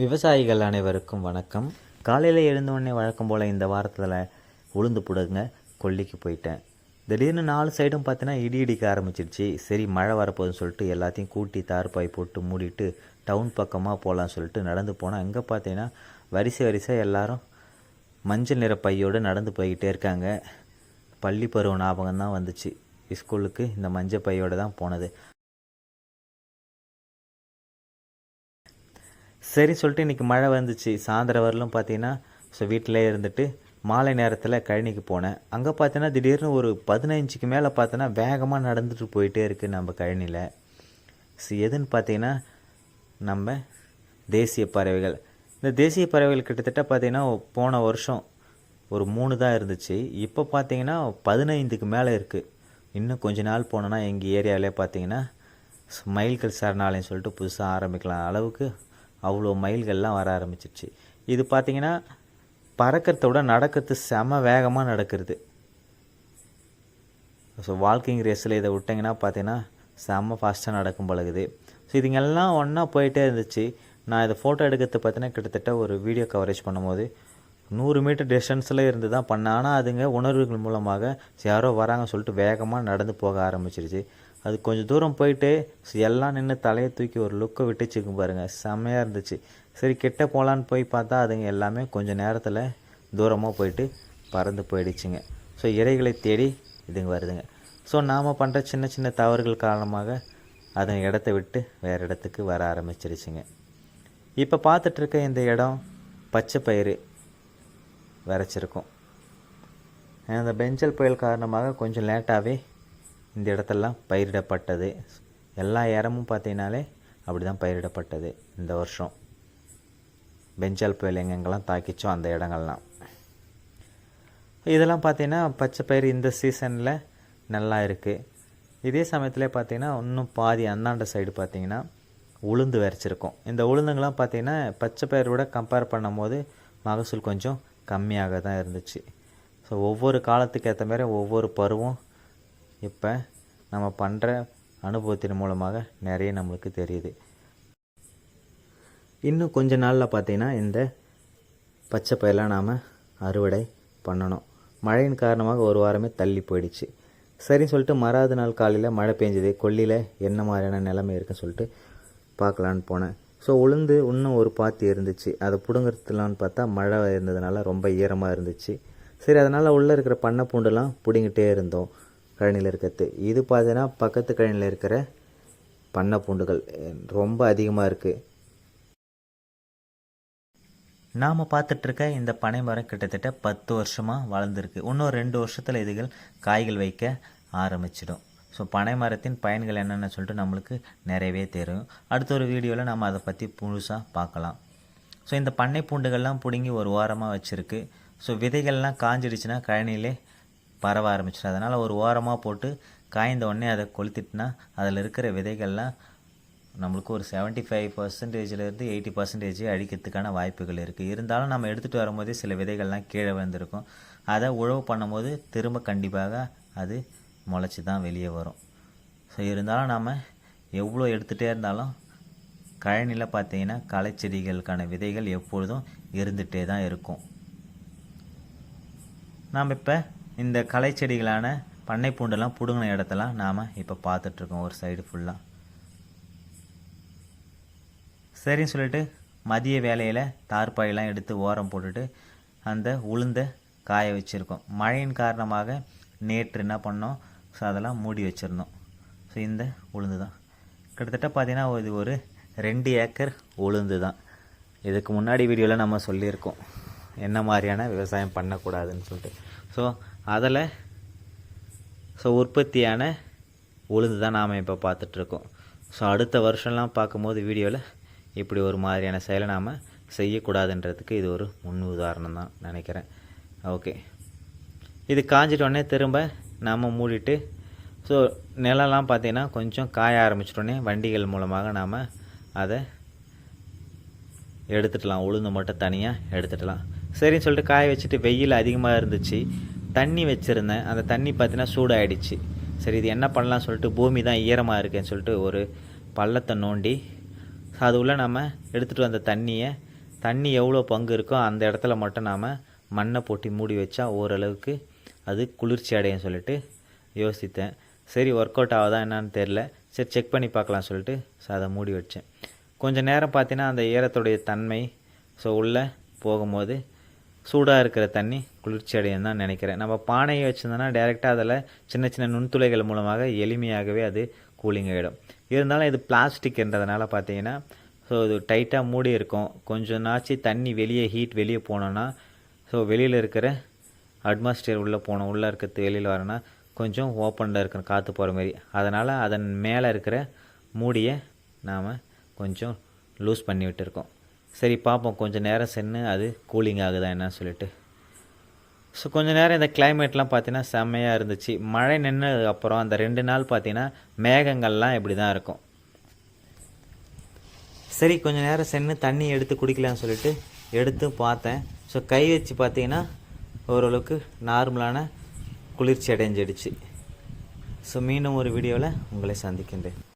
விவசாயிகள் அனைவருக்கும் வணக்கம். காலையில் எழுந்தோடனே வழக்கம் போல் இந்த வாரத்தில் உளுந்து புடுங்க கொல்லிக்கு போயிட்டேன். திடீர்னு நாலு சைடும் பார்த்தீங்கன்னா இடி இடிக்க ஆரம்பிச்சிருச்சு. சரி மழை வரப்போகுதுன்னு சொல்லிட்டு எல்லாத்தையும் கூட்டி தார்பாய் போட்டு மூடிட்டு டவுன் பக்கமாக போகலான்னு சொல்லிட்டு நடந்து போனால் அங்கே பார்த்தீங்கன்னா வரிசை வரிசை எல்லாரும் மஞ்சள் நிற பையோடு நடந்து போய்கிட்டே இருக்காங்க. பள்ளி பருவ ஞாபகம் தான் வந்துச்சு. ஸ்கூலுக்கு இந்த மஞ்சள் பையோடு தான் போனது. சரி சொல்லிட்டு இன்றைக்கி மழை வந்துச்சு. சாயந்தரம் வரலும் பார்த்தீங்கன்னா ஸோ வீட்டிலே இருந்துட்டு மாலை நேரத்தில் கழனிக்கு போனேன். அங்கே பார்த்தீங்கன்னா திடீர்னு ஒரு பதினஞ்சுக்கு மேலே பார்த்தோன்னா வேகமாக நடந்துட்டு போயிட்டே இருக்குது நம்ம கழனியில் ஸோ எதுன்னு பார்த்தீங்கன்னா நம்ம தேசிய பறவைகள். இந்த தேசிய பறவைகள் கிட்டத்தட்ட பார்த்தீங்கன்னா போன வருஷம் ஒரு மூணு தான் இருந்துச்சு. இப்போ பார்த்தீங்கன்னா பதினைந்துக்கு மேலே இருக்குது இன்னும் கொஞ்ச நாள் போனோன்னா எங்கள் ஏரியாவிலே பார்த்தீங்கன்னா மயில்கள் சரணாலயம் சொல்லிட்டு புதுசாக ஆரம்பிக்கலாம் அளவுக்கு அவ்வளோ மயில்கள்லாம் வர ஆரம்பிச்சிருச்சு. இது பார்த்தீங்கன்னா பறக்கிறத விட நடக்கிறது செம வேகமாக நடக்கிறது. ஸோ வாக்கிங் ரேஸில் இதை விட்டிங்கன்னா பார்த்தீங்கன்னா செம்ம ஃபாஸ்ட்டாக நடக்கும் பழகுது ஸோ இதுங்கெல்லாம் ஒன்றா போயிட்டே இருந்துச்சு. நான் இதை ஃபோட்டோ எடுக்கிறது பார்த்தீங்கன்னா கிட்டத்தட்ட ஒரு வீடியோ கவரேஜ் பண்ணும்போது நூறு மீட்டர் டிஸ்டன்ஸில் இருந்து தான் பண்ணேன். ஆனால் அதுங்க உணர்வுகள் மூலமாக யாரோ வராங்க சொல்லிட்டு வேகமாக நடந்து போக ஆரம்பிச்சிருச்சு. அது கொஞ்சம் தூரம் போயிட்டு எல்லாம் நின்று தலையை தூக்கி ஒரு லுக்கை விட்டுச்சுக்கும் பாருங்கள் செம்மையாக இருந்துச்சு. சரி கிட்ட போகலான்னு போய் பார்த்தா அதுங்க எல்லாமே கொஞ்சம் நேரத்தில் தூரமாக போயிட்டு பறந்து போயிடுச்சுங்க. ஸோ இறைகளை தேடி இதுங்க வருதுங்க. ஸோ நாம் பண்ணுற சின்ன சின்ன தவறுகள் காரணமாக அதன் இடத்த விட்டு வேறு இடத்துக்கு வர ஆரம்பிச்சிருச்சுங்க. இப்போ பார்த்துட்ருக்க இந்த இடம் பச்சை பயிறு விரைச்சிருக்கும். அந்த பெஞ்சல் புயல் காரணமாக கொஞ்சம் லேட்டாகவே இந்த இடத்தெல்லாம் பயிரிடப்பட்டது. எல்லா இடமும் பார்த்தீங்கனாலே அப்படி தான் பயிரிடப்பட்டது இந்த வருஷம். பெஞ்சால் புயல் எங்கெங்கெல்லாம் தாக்கிச்சோ அந்த இடங்கள்லாம். இதெல்லாம் பார்த்தீங்கன்னா பச்சை பயிர் இந்த சீசனில் நல்லா இருக்குது இதே சமயத்தில் பார்த்தீங்கன்னா இன்னும் பாதி அந்தாண்ட சைடு பார்த்திங்கன்னா உளுந்து விரைச்சிருக்கும். இந்த உளுந்துங்கள்லாம் பார்த்தீங்கன்னா பச்சை பயிரோட கம்பேர் பண்ணும்போது மகசூல் கொஞ்சம் கம்மியாக தான் இருந்துச்சு. ஸோ ஒவ்வொரு காலத்துக்கு ஏற்ற மாதிரி ஒவ்வொரு பருவம் இப்போ நம்ம பண்ணுற அனுபவத்தின் மூலமாக நிறைய நம்மளுக்கு தெரியுது. இன்னும் கொஞ்ச நாளில் பார்த்தீங்கன்னா இந்த பச்சை பயிரெலாம் நாம் அறுவடை பண்ணணும். மழையின் காரணமாக ஒரு வாரமே தள்ளி போயிடுச்சு. சரின்னு சொல்லிட்டு மறாவது நாள் காலையில் மழை பெஞ்சது கொல்லியில் என்ன மாதிரியான நிலைமை இருக்குன்னு சொல்லிட்டு பார்க்கலான்னு போனேன். ஸோ உளுந்து இன்னும் ஒரு பாத்தி இருந்துச்சு. அதை பிடுங்கிறதுலான்னு பார்த்தா மழை இருந்ததுனால ரொம்ப ஈரமாக இருந்துச்சு. சரி அதனால் உள்ளே இருக்கிற பண்ணை பூண்டுலாம் பிடுங்கிட்டே இருந்தோம். கழனியில் இருக்கிறது. இது பார்த்தீங்கன்னா பக்கத்து கழனியில் இருக்கிற பண்ணை பூண்டுகள். ரொம்ப அதிகமாக இருக்குது நாம் பார்த்துட்ருக்க இந்த பனை மரம் கிட்டத்தட்ட பத்து வருஷமாக வளர்ந்துருக்கு. இன்னும் ரெண்டு வருஷத்தில் இதுகள் காய்கள் வைக்க ஆரம்பிச்சிடும். ஸோ பனை மரத்தின் பயன்கள் என்னென்னு சொல்லிட்டு நம்மளுக்கு நிறையவே தெரியும். அடுத்த ஒரு வீடியோவில் நம்ம அதை பற்றி முழுசாக பார்க்கலாம். ஸோ இந்த பண்ணை பூண்டுகள்லாம் பிடுங்கி ஒரு வாரமாக வச்சுருக்கு. ஸோ விதைகள்லாம் காஞ்சிடுச்சுன்னா கழனிலே பரவ ஆரம்பிச்சிடும் அதனால் ஒரு ஓரமாக போட்டு காய்ந்த உடனே அதை கொளுத்திட்டுனா அதில் இருக்கிற விதைகள்லாம் நம்மளுக்கு ஒரு செவன்ட்டி ஃபைவ் பர்சன்டேஜ்லேருந்து எயிட்டி பர்சன்டேஜ் அழிக்கிறதுக்கான வாய்ப்புகள் இருக்குது இருந்தாலும் நம்ம எடுத்துகிட்டு வரும்போதே சில விதைகள்லாம் கீழே விழுந்திருக்கும். அதை உழவு பண்ணும்போது திரும்ப கண்டிப்பாக அது முளைச்சி தான் வெளியே வரும். ஸோ இருந்தாலும் நாம் எவ்வளோ எடுத்துகிட்டே இருந்தாலும் கழனியில் பார்த்தீங்கன்னா களைச்செடிகளுக்கான விதைகள் எப்பொழுதும் இருந்துகிட்டே தான் இருக்கும். நாம் இப்போ இந்த களைச்செடிகளான பண்ணை பூண்டெல்லாம் பிடுங்கின இடத்தெல்லாம் நாம் இப்போ பார்த்துட்ருக்கோம் ஒரு சைடு ஃபுல்லாக சரின்னு சொல்லிட்டு மதிய வேலையில் தார்பாயெல்லாம் எடுத்து ஓரம் போட்டுட்டு அந்த உளுந்த காய வச்சுருக்கோம். மழையின் காரணமாக நேற்று என்ன பண்ணோம்? ஸோ அதெல்லாம் மூடி வச்சுருந்தோம். ஸோ இந்த உளுந்து தான் கிட்டத்தட்ட பார்த்தீங்கன்னா இது ஒரு ரெண்டு ஏக்கர் உளுந்து தான் இதுக்கு முன்னாடி வீடியோவில் நம்ம சொல்லியிருக்கோம். என்ன மாதிரியான விவசாயம் பண்ணக்கூடாதுன்னு சொல்லிட்டு. ஸோ அதில் ஸோ உற்பத்தியான உளுந்து தான் நாம் இப்போ பார்த்துட்ருக்கோம். ஸோ அடுத்த வருஷம்லாம் பார்க்கும்போது வீடியோவில் இப்படி ஒரு மாதிரியான செயலை நாம் செய்யக்கூடாதுன்றதுக்கு இது ஒரு முன் உதாரணம் தான் நினைக்கிறேன். ஓகே. இது காஞ்சிட்டோடனே திரும்ப நாம் மூடிட்டு ஸோ நிலம்லாம் பார்த்திங்கன்னா கொஞ்சம் காய ஆரம்பிச்சிட்டோன்னே வண்டிகள் மூலமாக நாம் அதை எடுத்துடலாம். உளுந்து மட்டும் தனியாக எடுத்துடலாம். சரின்னு சொல்லிட்டு காய வச்சுட்டு வெயில் அதிகமாக இருந்துச்சு. தண்ணி வச்சுருந்தேன். அந்த தண்ணி பார்த்தீங்கன்னா சூடாயிடுச்சு. சரி இது என்ன பண்ணலாம் சொல்லிட்டு பூமி தான் ஈரமாக இருக்குன்னு சொல்லிட்டு ஒரு பள்ளத்தை நோண்டி அது உள்ள நம்ம எடுத்துகிட்டு வந்த தண்ணியை தண்ணி எவ்வளோ பங்கு இருக்கோ அந்த இடத்துல மட்டும் நாம் மண்ணை போட்டி மூடி வச்சா ஓரளவுக்கு அது குளிர்ச்சி அடையும் சொல்லிட்டு யோசித்தேன். சரி ஒர்க் அவுட் ஆகுதா என்னான்னு தெரில சரி செக் பண்ணி பார்க்கலாம் சொல்லிட்டு ஸோ அதை மூடி வச்சேன். கொஞ்சம் நேரம் பார்த்தீங்கன்னா அந்த ஈரத்துடைய தன்மை ஸோ உள்ளே போகும்போது சூடாக இருக்கிற தண்ணி குளிர்ச்சி அடையும் தான் நினைக்கிறேன். நம்ம பானையை வச்சுருந்தோன்னா டேரெக்டாக அதில் சின்ன சின்ன நுண்துளைகள் மூலமாக எளிமையாகவே அது கூலிங் ஆகிடும் இருந்தாலும் இது பிளாஸ்டிக்ன்றதுனால பார்த்தீங்கன்னா ஸோ இது டைட்டாக மூடி இருக்கும். கொஞ்சம் நாச்சு தண்ணி வெளியே ஹீட் வெளியே போனோன்னா ஸோ வெளியில் இருக்கிற அட்மாஸ்பியர் உள்ளே போனோம். உள்ளே இருக்கிறது வெளியில் வரனா கொஞ்சம் ஓப்பனில் இருக்கிற காற்று போகிற மாதிரி அதனால் அதன் மேலே இருக்கிற மூடியை நாம் கொஞ்சம் லூஸ் பண்ணி விட்டுருக்கோம். சரி பார்ப்போம் கொஞ்சம் நேரம் சென்று அது கூலிங் ஆகுதா என்னன்னு சொல்லிட்டு. ஸோ கொஞ்சம் நேரம் இந்த கிளைமேட்லாம் பார்த்தீங்கன்னா செம்மையாக இருந்துச்சு. மழை நின்று அப்புறம் அந்த ரெண்டு நாள் பார்த்தீங்கன்னா மேகங்கள்லாம் இப்படி தான் இருக்கும். சரி கொஞ்ச நேரம் சென்று தண்ணி எடுத்து குடிக்கலாம்னு சொல்லிட்டு எடுத்து பார்த்தேன். ஸோ கை வச்சு பார்த்தீங்கன்னா ஓரளவுக்கு நார்மலான குளிர்ச்சி அடைஞ்சிடுச்சு. ஸோ மீண்டும் ஒரு வீடியோவில் உங்களை சந்திக்கின்றேன்.